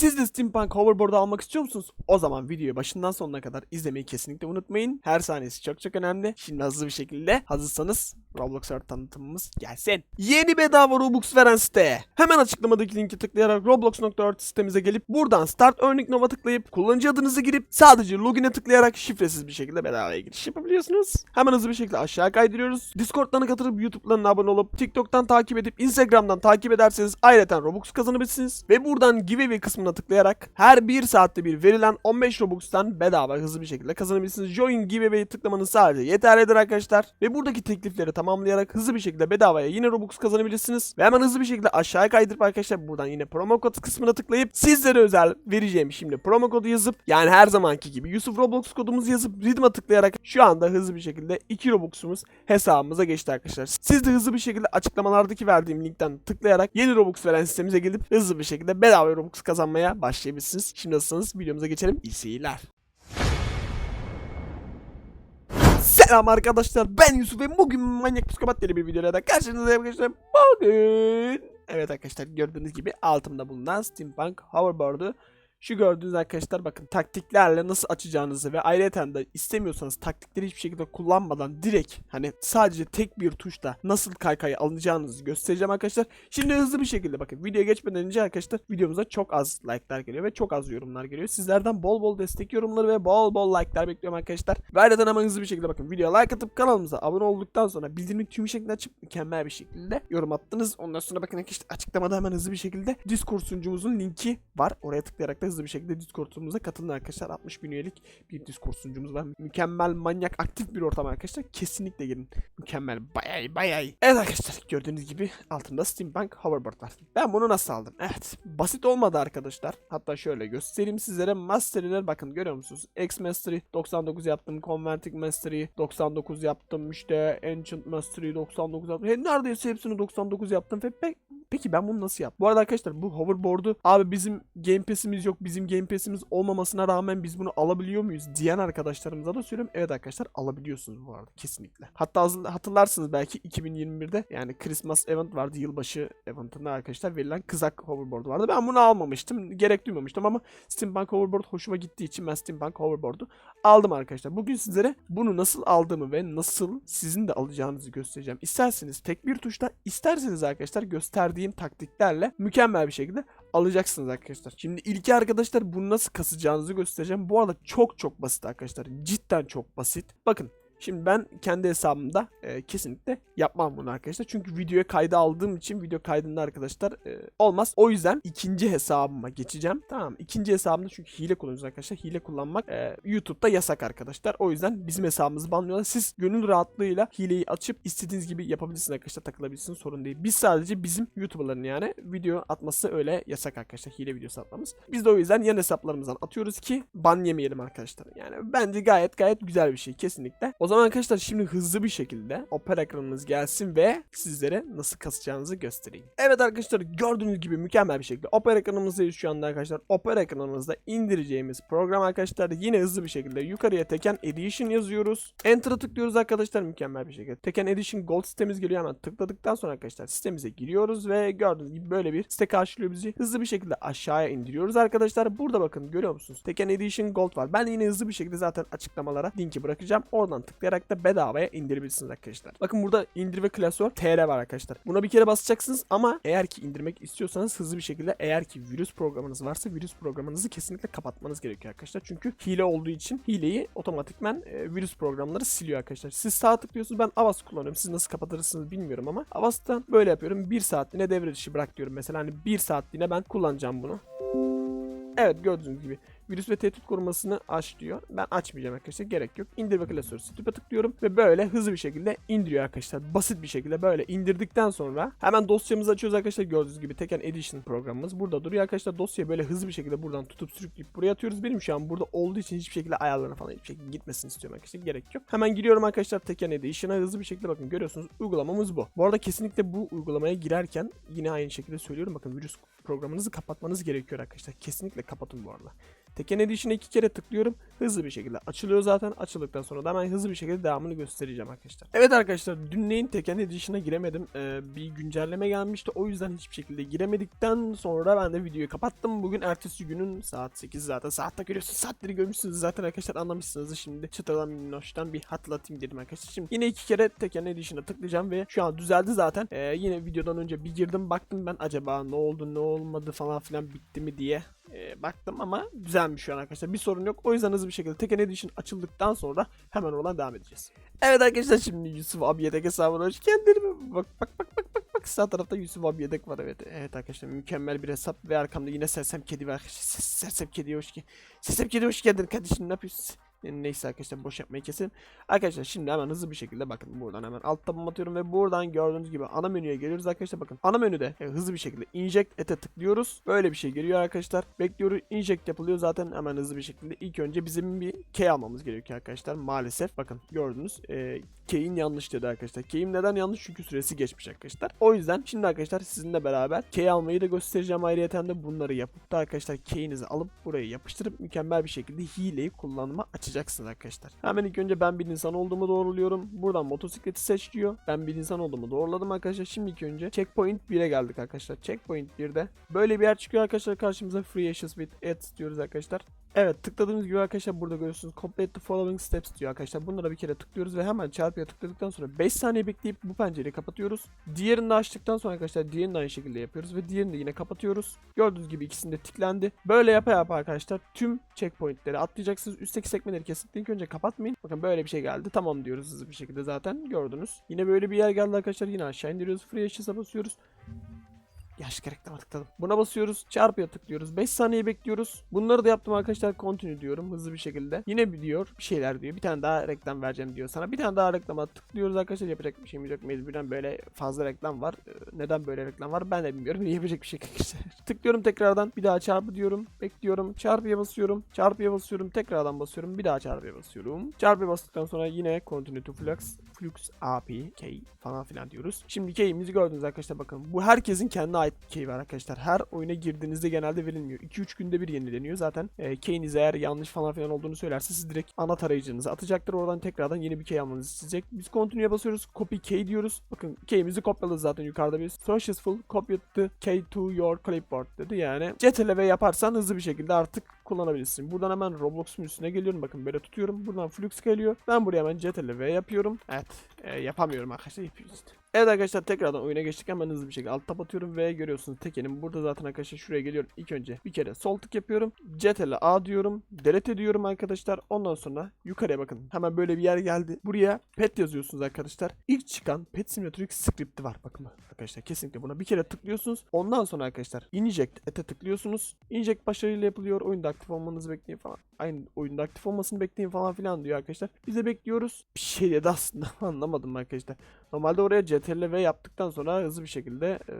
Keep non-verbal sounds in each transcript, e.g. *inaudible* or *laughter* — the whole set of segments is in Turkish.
Siz de Steampunk Hoverboard'u almak istiyor musunuz? O zaman videoyu başından sonuna kadar izlemeyi kesinlikle unutmayın. Her saniyesi çok çok önemli. Şimdi hızlı bir şekilde hazırsanız Roblox Earth tanıtımımız gelsin. Yeni bedava Robux veren site. Hemen açıklamadaki linki tıklayarak Roblox.Earth sitemize gelip buradan Start Earning Nova tıklayıp kullanıcı adınızı girip sadece login'e tıklayarak şifresiz bir şekilde bedavaya giriş yapabiliyorsunuz. Hemen hızlı bir şekilde aşağı kaydırıyoruz. Discord'dan katılıp YouTube'larına abone olup TikTok'tan takip edip Instagram'dan takip ederseniz ayrıca Robux kazanabilirsiniz. Ve buradan giveaway kısmına tıklayarak her bir saatte bir verilen 15 Robux'tan bedava hızlı bir şekilde kazanabilirsiniz. Join giveaway'i tıklamanız sadece yeterlidir arkadaşlar. Ve buradaki teklifleri tamamlayarak hızlı bir şekilde bedavaya yine Robux kazanabilirsiniz. Ve hemen hızlı bir şekilde aşağıya kaydırıp arkadaşlar buradan yine promo kod kısmına tıklayıp sizlere özel vereceğim şimdi promo kodu yazıp yani her zamanki gibi Yusuf Roblox kodumuzu yazıp Redeem'a tıklayarak şu anda hızlı bir şekilde 2 Robux'umuz hesabımıza geçti arkadaşlar. Siz de hızlı bir şekilde açıklamalardaki verdiğim linkten tıklayarak yeni Robux veren sitemize gelip hızlı bir şekilde bedava Robux kazanmaya başlayabilirsiniz. Şimdi nasılsınız? Videomuza geçelim. İyi seyirler. Selam arkadaşlar ben Yusuf ve bugün manyak psikopat deli bir videoyla da karşınızdayım arkadaşlar. Bugün Evet arkadaşlar gördüğünüz gibi altımda bulunan Steampunk Hoverboard'u şu gördüğünüz arkadaşlar bakın taktiklerle nasıl açacağınızı ve ayrıca da istemiyorsanız taktikleri hiçbir şekilde kullanmadan direkt hani sadece tek bir tuşla nasıl kaykayı alacağınızı göstereceğim arkadaşlar. Şimdi hızlı bir şekilde bakın videoya geçmeden önce arkadaşlar videomuza çok az like'lar geliyor ve çok az yorumlar geliyor. Sizlerden bol bol destek yorumları ve bol bol like'lar bekliyorum arkadaşlar. Ve ayrıca hemen hızlı bir şekilde bakın videoya like atıp kanalımıza abone olduktan sonra bildirimi tüm şeklinde açıp mükemmel bir şekilde yorum attınız. Ondan sonra bakın arkadaşlar açıklamada hemen hızlı bir şekilde Discord sunucumuzun linki var. Oraya tıklayarak da hızlı bir şekilde Discord'umuza katılın arkadaşlar. 60 bin üyelik bir Discord sunucumuz var. Mükemmel, manyak, aktif bir ortam arkadaşlar. Kesinlikle gelin. Mükemmel, bayağı bayağı. Evet arkadaşlar gördüğünüz gibi altında Steampunk Hoverboard var. Ben bunu nasıl aldım? Evet. Basit olmadı arkadaşlar. Hatta şöyle göstereyim sizlere. Mastery'ler bakın görüyor musunuz? X Mastery 99 yaptım. Converting Mastery 99 yaptım. İşte Ancient Mastery 99 yaptım. He, neredeyse hepsini 99 yaptım. Ve pe- Peki ben bunu nasıl yaptım? Bu arada arkadaşlar bu hoverboard'u abi bizim Game Pass'imiz yok. Bizim Game Pass'imiz olmamasına rağmen biz bunu alabiliyor muyuz? Diyen arkadaşlarımıza da söylüyorum. Evet arkadaşlar alabiliyorsunuz bu arada kesinlikle. Hatta hatırlarsınız belki 2021'de yani Christmas event vardı. Yılbaşı eventinde arkadaşlar verilen kızak hoverboard vardı. Ben bunu almamıştım. Gerek duymamıştım ama Steampunk Hoverboard hoşuma gittiği için ben Steampunk Hoverboard'u aldım arkadaşlar. Bugün sizlere bunu nasıl aldığımı ve nasıl sizin de alacağınızı göstereceğim. İsterseniz tek bir tuşla, isterseniz arkadaşlar gösterdiğim taktiklerle mükemmel bir şekilde alacaksınız arkadaşlar. Şimdi ilki arkadaşlar bunu nasıl kasacağınızı göstereceğim. Bu arada çok çok basit arkadaşlar. Cidden çok basit. Bakın Şimdi ben kendi hesabımda e, kesinlikle yapmam bunu arkadaşlar. Çünkü videoya kayda aldığım için video kaydında arkadaşlar e, olmaz. O yüzden ikinci hesabıma geçeceğim. Tamam ikinci hesabımda çünkü hile kullanıyoruz arkadaşlar. Hile kullanmak e, YouTube'da yasak arkadaşlar. O yüzden bizim hesabımızı banlıyorlar. Siz gönül rahatlığıyla hileyi açıp istediğiniz gibi yapabilirsiniz arkadaşlar. Takılabilirsiniz sorun değil. Biz sadece bizim YouTuber'ların yani video atması öyle yasak arkadaşlar. Hile videosu atmamız. Biz de o yüzden yan hesaplarımızdan atıyoruz ki ban yemeyelim arkadaşlar. Yani bence gayet gayet güzel bir şey kesinlikle. O zaman arkadaşlar şimdi hızlı bir şekilde opera ekranımız gelsin ve sizlere nasıl kasacağınızı göstereyim. Evet arkadaşlar gördüğünüz gibi mükemmel bir şekilde opera ekranımızdayız şu anda arkadaşlar. Opera ekranımızda indireceğimiz program arkadaşlar yine hızlı bir şekilde yukarıya Tekken Edition yazıyoruz. Enter'a tıklıyoruz arkadaşlar mükemmel bir şekilde. Tekken Edition Gold sitemiz geliyor hemen tıkladıktan sonra arkadaşlar sitemize giriyoruz ve gördüğünüz gibi böyle bir site karşılıyor bizi. Hızlı bir şekilde aşağıya indiriyoruz arkadaşlar. Burada bakın görüyor musunuz? Tekken Edition Gold var. Ben yine hızlı bir şekilde zaten açıklamalara linki bırakacağım. Oradan tıklayarak da bedavaya indirebilirsiniz arkadaşlar. Bakın burada indir ve klasör TR var arkadaşlar. Buna bir kere basacaksınız ama eğer ki indirmek istiyorsanız hızlı bir şekilde eğer ki virüs programınız varsa virüs programınızı kesinlikle kapatmanız gerekiyor arkadaşlar. Çünkü hile olduğu için hileyi otomatikmen e, virüs programları siliyor arkadaşlar. Siz sağ tıklıyorsunuz ben Avast kullanıyorum. Siz nasıl kapatırsınız bilmiyorum ama Avast'tan böyle yapıyorum. 1 saatliğine devre dışı bırak diyorum. Mesela hani 1 saatliğine ben kullanacağım bunu. Evet gördüğünüz gibi virüs ve tehdit korumasını aç diyor. Ben açmayacağım arkadaşlar gerek yok. İndir ve klasörü strip'e tıklıyorum ve böyle hızlı bir şekilde indiriyor arkadaşlar. Basit bir şekilde böyle indirdikten sonra hemen dosyamızı açıyoruz arkadaşlar. Gördüğünüz gibi Tekken Edition programımız burada duruyor arkadaşlar. Dosyayı böyle hızlı bir şekilde buradan tutup sürükleyip buraya atıyoruz. Benim şu an burada olduğu için hiçbir şekilde ayarlarına falan hiçbir şekilde gitmesini istiyorum arkadaşlar. Gerek yok. Hemen giriyorum arkadaşlar Tekken Edition'a hızlı bir şekilde bakın görüyorsunuz uygulamamız bu. Bu arada kesinlikle bu uygulamaya girerken yine aynı şekilde söylüyorum bakın virüs programınızı kapatmanız gerekiyor arkadaşlar. Kesinlikle kapatın bu arada. Tekken Edition'a iki kere tıklıyorum. Hızlı bir şekilde açılıyor zaten. Açıldıktan sonra da hemen hızlı bir şekilde devamını göstereceğim arkadaşlar. Evet arkadaşlar dünleyin Tekken Edition'a giremedim. Ee, bir güncelleme gelmişti. O yüzden hiçbir şekilde giremedikten sonra ben de videoyu kapattım. Bugün ertesi günün saat 8 zaten. Saatte görüyorsunuz. Saatleri görmüşsünüz zaten arkadaşlar anlamışsınız. Şimdi çıtadan minnoştan bir hatırlatayım dedim arkadaşlar. Şimdi yine iki kere Tekken Edition'a tıklayacağım ve şu an düzeldi zaten. Ee, yine videodan önce bir girdim baktım ben acaba ne oldu ne olmadı falan filan bitti mi diye e, baktım ama düzelmiş şu an arkadaşlar. Bir sorun yok. O yüzden hızlı bir şekilde Tekken Edition açıldıktan sonra hemen oradan devam edeceğiz. Evet arkadaşlar şimdi Yusuf abi yedek hesabına hoş geldin. Bak bak bak bak bak bak sağ tarafta Yusuf abi yedek var evet. Evet arkadaşlar mükemmel bir hesap ve arkamda yine Sersem Kedi var. Ses- Sersem Kedi hoş geldin. Sersem Kedi hoş geldin kardeşim ne yapıyorsun? Neyse arkadaşlar boş yapmayı kesin. Arkadaşlar şimdi hemen hızlı bir şekilde bakın buradan hemen alt tabım atıyorum ve buradan gördüğünüz gibi ana menüye geliyoruz arkadaşlar bakın. Ana menüde e, hızlı bir şekilde inject ete tıklıyoruz. Böyle bir şey geliyor arkadaşlar. Bekliyoruz inject yapılıyor zaten hemen hızlı bir şekilde. İlk önce bizim bir key almamız gerekiyor arkadaşlar. Maalesef bakın gördünüz. E, key'in yanlış dedi arkadaşlar. Key'im neden yanlış? Çünkü süresi geçmiş arkadaşlar. O yüzden şimdi arkadaşlar sizinle beraber key almayı da göstereceğim ayrıyeten de bunları yapıp da arkadaşlar key'inizi alıp buraya yapıştırıp mükemmel bir şekilde hileyi kullanıma açacaksınız arkadaşlar. Hemen ilk önce ben bir insan olduğumu doğruluyorum. Buradan motosikleti seç diyor. Ben bir insan olduğumu doğruladım arkadaşlar. Şimdi ilk önce checkpoint 1'e geldik arkadaşlar. Checkpoint 1'de böyle bir yer çıkıyor arkadaşlar karşımıza free ashes with ads diyoruz arkadaşlar. Evet tıkladığımız gibi arkadaşlar burada görüyorsunuz complete the following steps diyor arkadaşlar. Bunlara bir kere tıklıyoruz ve hemen çarpıya tıkladıktan sonra 5 saniye bekleyip bu pencereyi kapatıyoruz. Diğerini de açtıktan sonra arkadaşlar diğerini de aynı şekilde yapıyoruz ve diğerini de yine kapatıyoruz. Gördüğünüz gibi ikisinde tıklandı. Böyle yapa yapa arkadaşlar tüm checkpointleri atlayacaksınız. Üstteki sekmeleri kesip ilk önce kapatmayın. Bakın böyle bir şey geldi. Tamam diyoruz hızlı bir şekilde zaten gördünüz. Yine böyle bir yer geldi arkadaşlar. Yine aşağı indiriyoruz. Free Ashes'a basıyoruz. Yanlışlıkla reklama tıkladım. Buna basıyoruz. Çarpıya tıklıyoruz. 5 saniye bekliyoruz. Bunları da yaptım arkadaşlar. Continue diyorum hızlı bir şekilde. Yine diyor. Bir şeyler diyor. Bir tane daha reklam vereceğim diyor sana. Bir tane daha reklama tıklıyoruz arkadaşlar. Yapacak bir şeyimiz yok. Mecburen böyle fazla reklam var. Ee, Neden böyle reklam var ben de bilmiyorum. *laughs* Yapacak bir şey arkadaşlar. Tıklıyorum tekrardan. Bir daha çarpı diyorum. Bekliyorum. Çarpıya basıyorum. Çarpıya basıyorum. Tekrardan basıyorum. Bir daha çarpıya basıyorum. Çarpıya bastıktan sonra yine Continue to Flux. Flux API key falan filan diyoruz. Şimdi key'imizi gördünüz arkadaşlar bakın. Bu herkesin kendine ait bir key var arkadaşlar. Her oyuna girdiğinizde genelde verilmiyor. 2-3 günde bir yenileniyor zaten. E, key'iniz eğer yanlış falan filan olduğunu söylerse siz direkt ana tarayıcınıza atacaktır. Oradan tekrardan yeni bir key almanızı isteyecek. Biz continue'ya basıyoruz. Copy key diyoruz. Bakın key'imizi kopyaladı zaten yukarıda bir. Successful copy the key to your clipboard dedi. Yani CTRL yaparsan hızlı bir şekilde artık kullanabilirsin. Buradan hemen Roblox'un üstüne geliyorum. Bakın böyle tutuyorum. Buradan Flux geliyor. Ben buraya hemen CTRL yapıyorum. Evet. e, yapamıyorum arkadaşlar. Yapıyoruz işte. Evet arkadaşlar tekrardan oyuna geçtik. Hemen hızlı bir şekilde alt tab atıyorum ve görüyorsunuz tekenim burada zaten arkadaşlar. Şuraya geliyorum. İlk önce bir kere sol tık yapıyorum. CTRL A diyorum. Delete ediyorum arkadaşlar. Ondan sonra yukarıya bakın. Hemen böyle bir yer geldi. Buraya pet yazıyorsunuz arkadaşlar. İlk çıkan pet simulator script'i var. Bakın arkadaşlar kesinlikle buna bir kere tıklıyorsunuz. Ondan sonra arkadaşlar inject ete tıklıyorsunuz. İnject başarıyla yapılıyor. Oyunda aktif olmanızı bekleyin falan. Aynı oyunda aktif olmasını bekleyin falan filan diyor arkadaşlar. Bize bekliyoruz. Bir şey dedi aslında. *laughs* Anlamadım arkadaşlar. Normalde oraya CTRL V yaptıktan sonra hızlı bir şekilde e,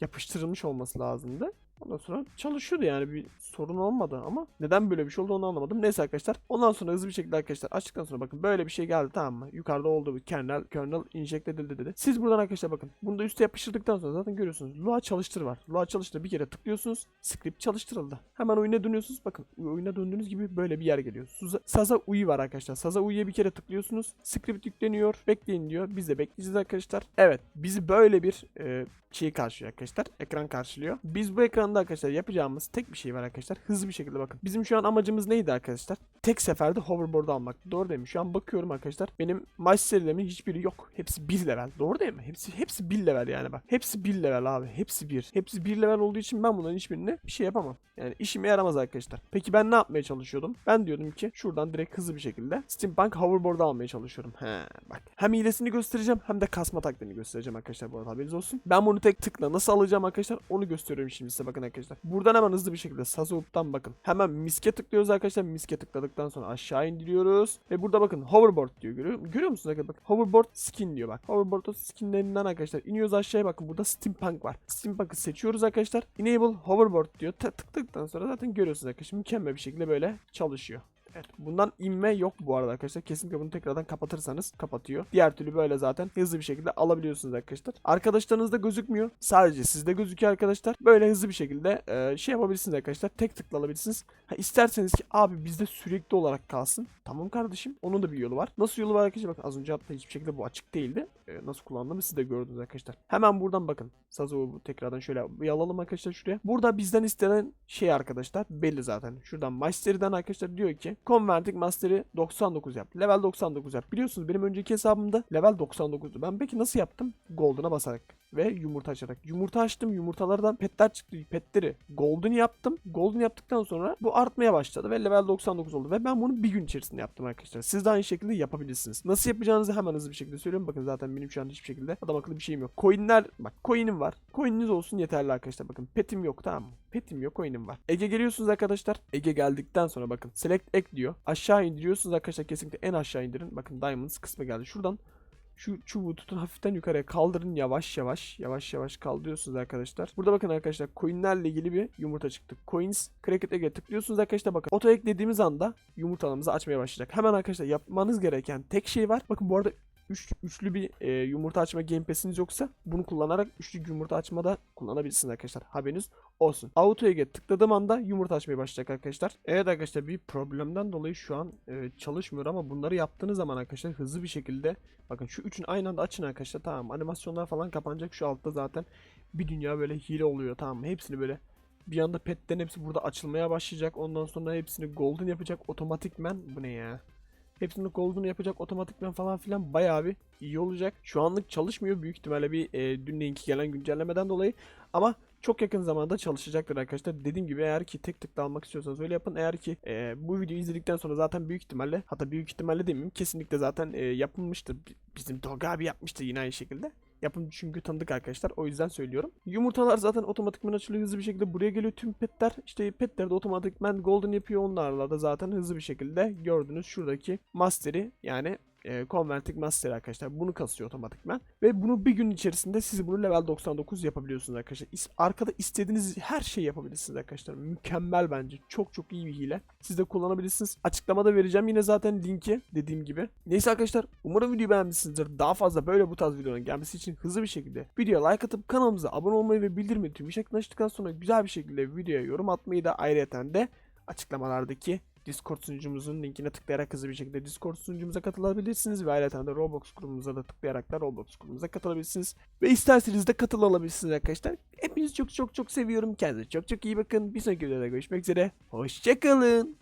yapıştırılmış olması lazımdı. Ondan sonra çalışıyordu yani bir sorun olmadı ama neden böyle bir şey oldu onu anlamadım. Neyse arkadaşlar. Ondan sonra hızlı bir şekilde arkadaşlar açtıktan sonra bakın böyle bir şey geldi tamam mı? Yukarıda oldu bu kernel kernel inject edildi dedi. Siz buradan arkadaşlar bakın bunu da üste yapıştırdıktan sonra zaten görüyorsunuz. Lua çalıştır var. Lua çalıştır bir kere tıklıyorsunuz. Script çalıştırıldı. Hemen oyuna dönüyorsunuz. Bakın oyuna döndüğünüz gibi böyle bir yer geliyor. Suza, Saza UI var arkadaşlar. Saza UI'ye bir kere tıklıyorsunuz. Script yükleniyor. Bekleyin diyor. Biz de bekleyeceğiz arkadaşlar. Evet. Bizi böyle bir e, şey karşılıyor arkadaşlar. Ekran karşılıyor. Biz bu ekranda arkadaşlar yapacağımız tek bir şey var arkadaşlar. Hızlı bir şekilde bakın. Bizim şu an amacımız neydi arkadaşlar? Tek seferde hoverboard almak. Doğru değil mi? Şu an bakıyorum arkadaşlar. Benim maç serilerimin hiçbiri yok. Hepsi 1 level. Doğru değil mi? Hepsi hepsi 1 level yani bak. Hepsi 1 level abi. Hepsi 1. Hepsi 1 level olduğu için ben bunların hiçbirini bir şey yapamam. Yani işime yaramaz arkadaşlar. Peki ben ne yapmaya çalışıyordum? Ben diyordum ki şuradan direkt hızlı bir şekilde Steampunk hoverboard almaya çalışıyorum. He bak. Hem hilesini göstereceğim hem de kasma taktiğini göstereceğim arkadaşlar bu arada haberiniz olsun. Ben bunu tek tıkla nasıl alacağım arkadaşlar onu gösteriyorum şimdi size bakın arkadaşlar. Buradan hemen hızlı bir şekilde Sazop'tan bakın. Hemen miske tıklıyoruz arkadaşlar. Miske tıkladıktan sonra aşağı indiriyoruz. Ve burada bakın hoverboard diyor. Görüyor, görüyor musunuz arkadaşlar? Bak hoverboard skin diyor bak. Hoverboard skinlerinden arkadaşlar. iniyoruz aşağıya bakın. Burada steampunk var. Steampunk'ı seçiyoruz arkadaşlar. Enable hoverboard diyor. Ta- tıkladıktan sonra zaten görüyorsunuz arkadaşlar. Mükemmel bir şekilde böyle çalışıyor. Evet, bundan inme yok bu arada arkadaşlar. Kesinlikle bunu tekrardan kapatırsanız kapatıyor. Diğer türlü böyle zaten hızlı bir şekilde alabiliyorsunuz arkadaşlar. Arkadaşlarınızda gözükmüyor. Sadece sizde gözüküyor arkadaşlar. Böyle hızlı bir şekilde e, şey yapabilirsiniz arkadaşlar. Tek tıkla alabilirsiniz. Ha, isterseniz ki abi bizde sürekli olarak kalsın. Tamam kardeşim. Onun da bir yolu var. Nasıl yolu var arkadaşlar? Bakın az önce hatta hiçbir şekilde bu açık değildi. E, nasıl kullandığımı siz de gördünüz arkadaşlar. Hemen buradan bakın. Sazov'u tekrardan şöyle bir alalım arkadaşlar şuraya. Burada bizden istenen şey arkadaşlar belli zaten. Şuradan Mastery'den arkadaşlar diyor ki Converting Mastery 99 yap. Level 99 yap. Biliyorsunuz benim önceki hesabımda level 99'du. Ben peki nasıl yaptım? Golden'a basarak ve yumurta açarak. Yumurta açtım. Yumurtalardan petler çıktı. Petleri golden yaptım. Golden yaptıktan sonra bu artmaya başladı ve level 99 oldu. Ve ben bunu bir gün içerisinde yaptım arkadaşlar. Siz de aynı şekilde yapabilirsiniz. Nasıl yapacağınızı hemen hızlı bir şekilde söylüyorum. Bakın zaten benim şu an hiçbir şekilde adam akıllı bir şeyim yok. Coinler bak coin'im var. Coin'iniz olsun yeterli arkadaşlar. Bakın petim yok tamam mı? Petim yok coin'im var. Ege geliyorsunuz arkadaşlar. Ege geldikten sonra bakın select ek diyor. Aşağı indiriyorsunuz arkadaşlar kesinlikle en aşağı indirin. Bakın diamonds kısmı geldi. Şuradan şu çubuğu tutun hafiften yukarıya kaldırın yavaş yavaş yavaş yavaş kaldırıyorsunuz arkadaşlar. Burada bakın arkadaşlar coinlerle ilgili bir yumurta çıktı. Coins Cricket Egg'e tıklıyorsunuz arkadaşlar bakın. Oto eklediğimiz anda yumurtalarımızı açmaya başlayacak. Hemen arkadaşlar yapmanız gereken tek şey var. Bakın bu arada üç, üçlü bir e, yumurta açma gamepass'iniz yoksa bunu kullanarak üçlü yumurta açmada kullanabilirsiniz arkadaşlar. Haberiniz olsun. Auto Egg'e tıkladığım anda yumurta açmaya başlayacak arkadaşlar. Evet arkadaşlar bir problemden dolayı şu an e, çalışmıyor ama bunları yaptığınız zaman arkadaşlar hızlı bir şekilde bakın şu üçün aynı anda açın arkadaşlar tamam animasyonlar falan kapanacak şu altta zaten bir dünya böyle hile oluyor tamam? Hepsini böyle bir anda petlerin hepsi burada açılmaya başlayacak. Ondan sonra hepsini golden yapacak otomatikmen. Bu ne ya? Hepsini golden yapacak otomatikmen falan filan bayağı bir iyi olacak. Şu anlık çalışmıyor büyük ihtimalle bir e, dün linki gelen güncellemeden dolayı. Ama çok yakın zamanda çalışacaktır arkadaşlar. Dediğim gibi eğer ki tek tıkla almak istiyorsanız öyle yapın. Eğer ki e, bu videoyu izledikten sonra zaten büyük ihtimalle hatta büyük ihtimalle demeyeyim kesinlikle zaten e, yapılmıştır. Bi- Bizim Doga abi yapmıştı yine aynı şekilde. Yapım çünkü tanıdık arkadaşlar. O yüzden söylüyorum. Yumurtalar zaten otomatikman açılıyor hızlı bir şekilde. Buraya geliyor tüm petler. İşte petler de otomatikman golden yapıyor. Onlarla da zaten hızlı bir şekilde gördünüz şuradaki master'i yani e, Converting Master arkadaşlar. Bunu kasıyor otomatikman. Ve bunu bir gün içerisinde siz bunu level 99 yapabiliyorsunuz arkadaşlar. Arkada istediğiniz her şeyi yapabilirsiniz arkadaşlar. Mükemmel bence. Çok çok iyi bir hile. Siz de kullanabilirsiniz. Açıklamada vereceğim yine zaten linki dediğim gibi. Neyse arkadaşlar umarım videoyu beğenmişsinizdir. Daha fazla böyle bu tarz videoların gelmesi için hızlı bir şekilde videoya like atıp kanalımıza abone olmayı ve bildirimi tüm açtıktan sonra güzel bir şekilde videoya yorum atmayı da ayrıyeten de açıklamalardaki Discord sunucumuzun linkine tıklayarak hızlı bir şekilde Discord sunucumuza katılabilirsiniz ve ayrıca de Roblox grubumuza da tıklayarak da Roblox grubumuza katılabilirsiniz. Ve isterseniz de katıl alabilirsiniz arkadaşlar. Hepinizi çok çok çok seviyorum. Kendinize çok çok iyi bakın. Bir sonraki videoda görüşmek üzere. Hoşçakalın.